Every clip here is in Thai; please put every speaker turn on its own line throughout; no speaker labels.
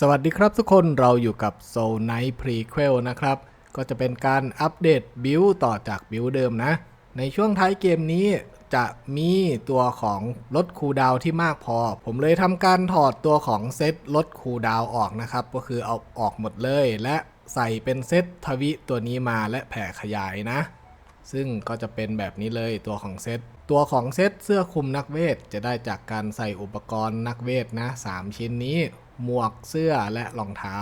สวัสดีครับทุกคนเราอยู่กับ Soul Night Prequel นะครับ ก็จะเป็นการอัปเดตบิลต่อจากบิลเดิมนะ ในช่วงท้ายเกมนี้จะมีตัวของลดคูดาวที่มากพอ ผมเลยทำการถอดตัวของเซตลดคูดาวออกนะครับ ก็คือเอาออกหมดเลย และใส่เป็นเซตทวิตัวนี้มาและแผ่ขยายนะ ซึ่งก็จะเป็นแบบนี้เลยตัวของเซตตัวของเซตเสื้อคลุมนักเวทจะได้จากการใส่อุปกรณ์นักเวทนะ 3 ชิ้นนี้ หมวกเสื้อและรองเท้า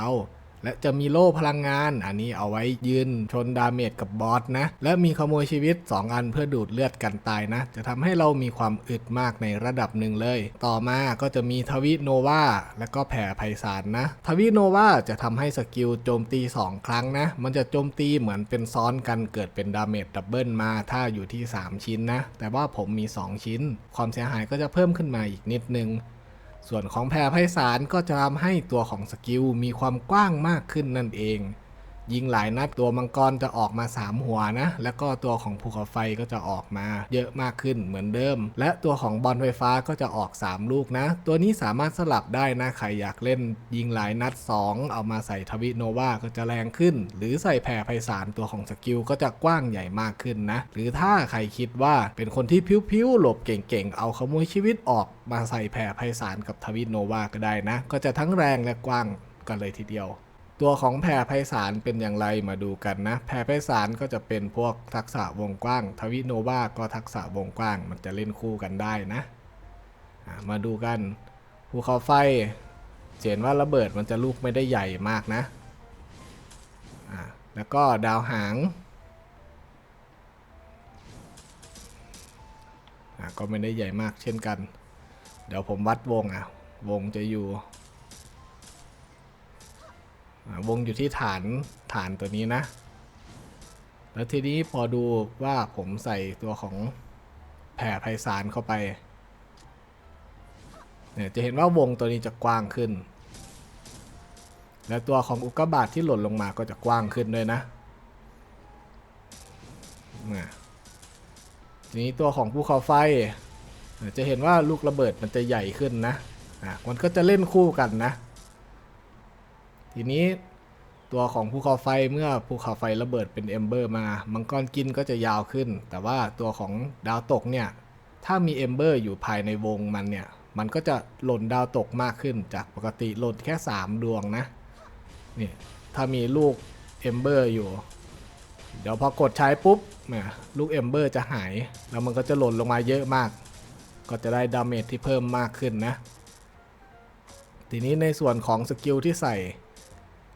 และจะมีโล่พลังงาน อันนี้เอาไว้ยืนชนดาเมจกับบอสนะ และมีขโมยชีวิต 2 อันเพื่อดูดเลือดกันตายนะ จะทำให้เรามีความอึดมากในระดับหนึ่งเลย ต่อมาก็จะมีทวิโนวาและก็แผ่ไพศาลนะ ทวิโนวาจะทำให้สกิลโจมตี 2 ครั้งนะ มันจะโจมตีเหมือนเป็นซ้อนกันเกิดเป็นดาเมจดับเบิลมาถ้าอยู่ที่ 3 ชิ้นนะ แต่ว่าผมมี 2 ชิ้น ความเสียหายก็จะเพิ่มขึ้นมาอีกนิดนึง ส่วนของแพรไพศาลก็จะทำให้ตัวของสกิลมีความกว้างมากขึ้นนั่นเอง ยิงหลายนัดตัวมังกรจะออกมา 3 หัวนะ แล้วก็ตัวของภูเขาไฟก็จะออกมาเยอะมากขึ้นเหมือนเดิม และตัวของบอลไฟฟ้าก็จะออก 3 ลูกนะ ตัวนี้สามารถสลับได้นะ ใครอยากเล่นยิงหลายนัด 2 เอามาใส่ทวิโนวาก็จะแรงขึ้น หรือใส่แผ่ไพศาลตัวของสกิลก็จะกว้างใหญ่มากขึ้นนะ หรือถ้าใครคิดว่าเป็นคนที่พิ้วๆหลบเก่งๆ เอาขโมยชีวิตออกมาใส่แผ่ไพศาลกับทวิโนวาก็ได้นะ ก็จะทั้งแรงและกว้างกันเลยทีเดียว ตัวของแผ่ไพศาลเป็นอย่างไรมาดูกันนะ แผ่ไพศาลก็จะเป็นพวกทักษะวงกว้าง ทวิโนวาก็ทักษะวงกว้าง มันจะเล่นคู่กันได้นะ มาดูกันภูเขาไฟเห็นว่าระเบิดมันจะลูกไม่ได้ใหญ่มากนะะแล้วก็ดาวหางก็ไม่ได้ใหญ่มากเช่นกัน เดี๋ยวผมวัดวงอะ วงจะอยู่ วงอยู่ที่ฐานฐานตัวนี้นะ แล้วทีนี้พอดูว่าผมใส่ตัวของแผ่ไพศาลเข้าไป เนี่ยจะเห็นว่าวงตัวนี้จะกว้างขึ้น และตัวของอุกกาบาตที่หล่นลงมาก็จะกว้างขึ้นด้วยนะทีนี้ตัวของภูเขาไฟ จะเห็นว่าลูกระเบิดมันจะใหญ่ขึ้นนะ อะ มันก็จะเล่นคู่กันนะ ทีนี้ ตัวของภูเขาไฟเมื่อภูเขาไฟระเบิดเป็นเอมเบอร์มามังกรกินก็จะยาวขึ้น แต่ว่าตัวของดาวตกเนี่ยถ้ามีเอมเบอร์อยู่ภายในวงมันเนี่ยมันก็จะหล่นดาวตกมากขึ้นจากปกติหล่นแค่ 3 ดวงนะนี่ถ้ามีลูกเอมเบอร์อยู่ เดี๋ยวพอกดใช้ปุ๊บเนี่ยลูกเอมเบอร์จะหาย แล้วมันก็จะหล่นลงมาเยอะมาก ก็จะได้ดาเมจที่เพิ่มมากขึ้นนะ ทีนี้ในส่วนของสกิลที่ใส่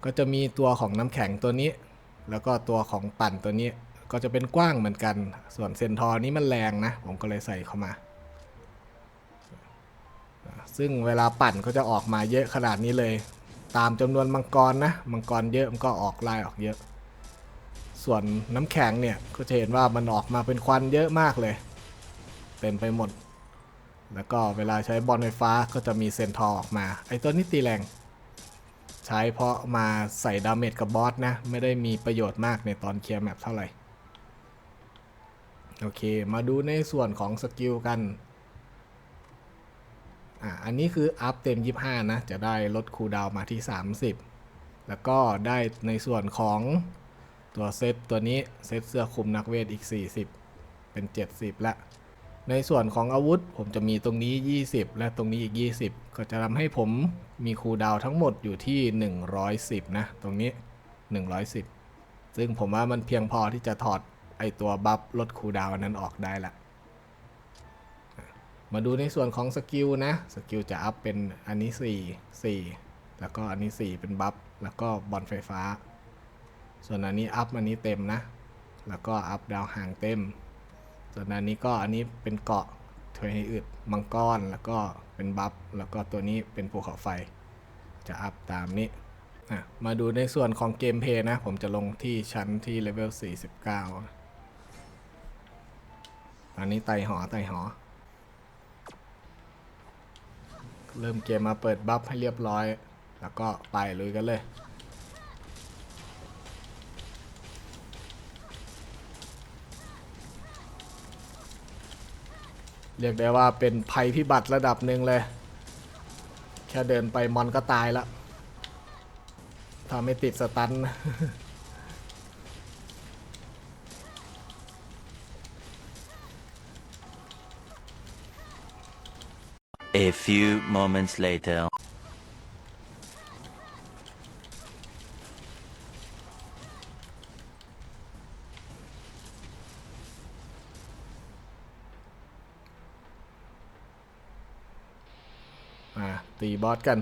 ก็จะมีตัวของน้ำแข็งตัวนี้ แล้วก็ตัวของปั่นตัวนี้ ก็จะเป็นกว้างเหมือนกัน ส่วนเซนทอร์นี้มันแรงนะ ผมก็เลยใส่เข้ามา ซึ่งเวลาปั่นก็จะออกมาเยอะขนาดนี้เลย ตามจำนวนมังกรนะ มังกรเยอะมันก็ออกลายออกเยอะ ส่วนน้ำแข็งเนี่ยก็จะเห็นว่ามันออกมาเป็นควันเยอะมากเลย เต็มไปหมด แล้วก็เวลาใช้บอลไฟฟ้าก็จะมีเซนทอร์ออกมา ไอ้ตัวนี้ตีแรง ใช้เพราะมาใส่ดาเมจกับบอสนะ ไม่ได้มีประโยชน์มากในตอนเคลียร์แมปเท่าไหร่ โอเค มาดูในส่วนของสกิลกันอะอันนี้คืออัพเต็ม 25 นะ จะได้ลดคูลดาวมาที่ 30 แล้วก็ได้ในส่วนของตัวเซตตัวนี้เซตเสื้อคลุมนักเวทอีก 40 เป็น 70ละ ในส่วนของอาวุธผมจะมีตรงนี้ 20 และตรงนี้อีก 20 ก็จะทำให้ผมมีคูดาวทั้งหมดอยู่ที่ 110 นะ ตรงนี้ 110 ซึ่งผมว่ามันเพียงพอที่จะถอดไอตัวบัฟลดคูดาวนั้นออกได้ละ มาดูในส่วนของสกิลนะ สกิลจะอัพเป็นอันนี้ 4 4 แล้วก็อันนี้ 4 เป็นบัฟ แล้วก็บอลไฟฟ้า ส่วนอันนี้อัพอันนี้เต็มนะ แล้วก็อัพดาวห่างเต็ม ส่วนอันนี้ก็อันนี้เป็นเกาะเทให้อึดมังกรแล้วก็เป็นบัฟแล้วก็ตัวนี้เป็นภูเขาไฟ จะอัพตามนี้มาดูในส่วนของเกมเพย์นะ ผมจะลงที่ชั้นที่เลเวล 49 อันนี้ไต่หอไต่หอ เริ่มเกมมาเปิดบัฟให้เรียบร้อย แล้วก็ไปลุยกันเลย เรียกได้ว่าเป็นภัยพิบัติระดับหนึ่งเลย แค่เดินไปมอนก็ตายละถ้าไม่ติดสตัน
A few moments later. า
ตีบอสกัน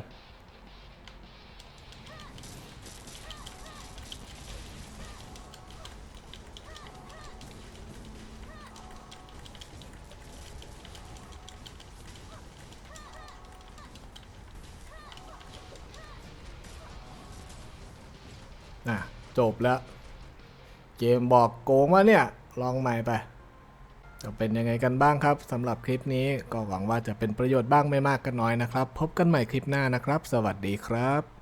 อะจบแล้ว เกมบอกโกงว่าเนี่ย ลองใหม่ไป จะเป็นยังไงกันบ้างครับสำหรับคลิปนี้ก็หวังว่าจะเป็นประโยชน์บ้างไม่มากก็น้อยนะครับ พบกันใหม่คลิปหน้านะครับ สวัสดีครับ